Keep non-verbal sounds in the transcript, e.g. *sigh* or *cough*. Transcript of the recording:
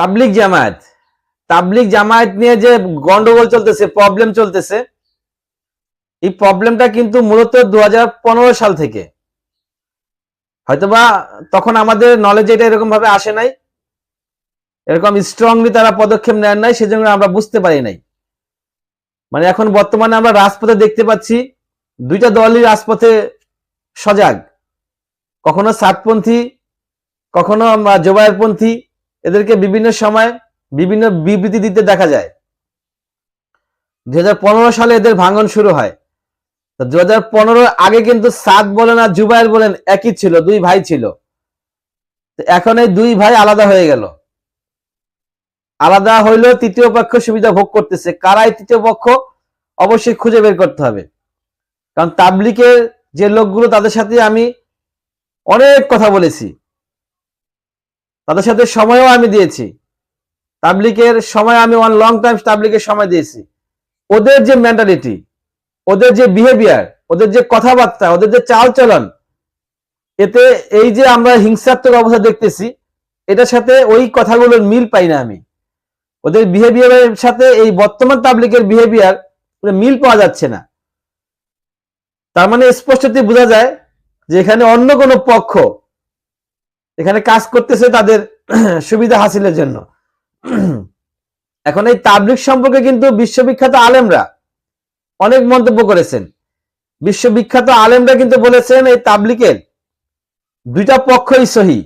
তাবলিক জামায়াত। তাবলিক জামায়াত নিয়ে যে গন্ডগোল চলতেছে প্রবলেম চলতেছে, এই প্রবলেমটা কিন্তু মূলত দু হাজার পনেরো সাল থেকে। হয়তোবা তখন আমাদের নলেজ এটা এরকম ভাবে আসে নাই। এরকম স্ট্রংলি তারা পদক্ষেপ নেন নাই, সেজন্য আমরা বুঝতে পারি নাই। মানে এখন বর্তমানে আমরা রাজপথে দেখতে পাচ্ছি, দুইটা দলই রাজপথে সজাগ। কখনো সাতপন্থী, কখনো জোবায়েরপন্থী এদেরকে বিভিন্ন সময় বিভিন্ন বিবৃতি দিতে দেখা যায়। দুই হাজার পনেরো সালে এদের ভাঙন শুরু হয়। দু হাজার পনেরো আগে কিন্তু সাদ বলেন আর জুবাইর বলেন একই ছিল, দুই ভাই ছিল। এখন এই দুই ভাই আলাদা হয়ে গেল। আলাদা হইলেও তৃতীয় পক্ষ সুবিধা ভোগ করতেছে। কারাই তৃতীয় পক্ষ? অবশ্যই খুঁজে বের করতে হবে। কারণ তাবলিকের যে লোকগুলো, তাদের সাথে আমি অনেক কথা বলেছি। তাদের সাথে সময়ও আমি দিয়েছি। তাবলিকের সময় আমি ওয়ান লং টাইম তাবলিকের সময় দিয়েছি। ওদের যে মেন্টালিটি ওদের যে বিহেভিয়ার ওদের যে কথাবার্তা, ওদের যে চাল চলন এতে এই যে আমরা হিংসাত্মক অবস্থা দেখতেছি, এটার সাথে ওই কথাগুলোর মিল পাই না আমি। ওদের বিহেভিয়ারের সাথে এই বর্তমান তাবলিকের বিহেভিয়ার মিল পাওয়া যাচ্ছে না। তার মানে স্পষ্টতই বোঝা যায় যে এখানে অন্য কোনো পক্ষ এখানে কাজ করতেছে তাদের *clears throat* সুবিধা হাসিলের জন্য। এখন এই তাবলিক সম্পর্কে কিন্তু বিশ্ববিখ্যাত আলেমরা অনেক মন্তব্য করেছেন। বিশ্ববিখ্যাত আলেমরা কিন্তু বলেছেন এই তাবলিকের দুইটা পক্ষই সহি।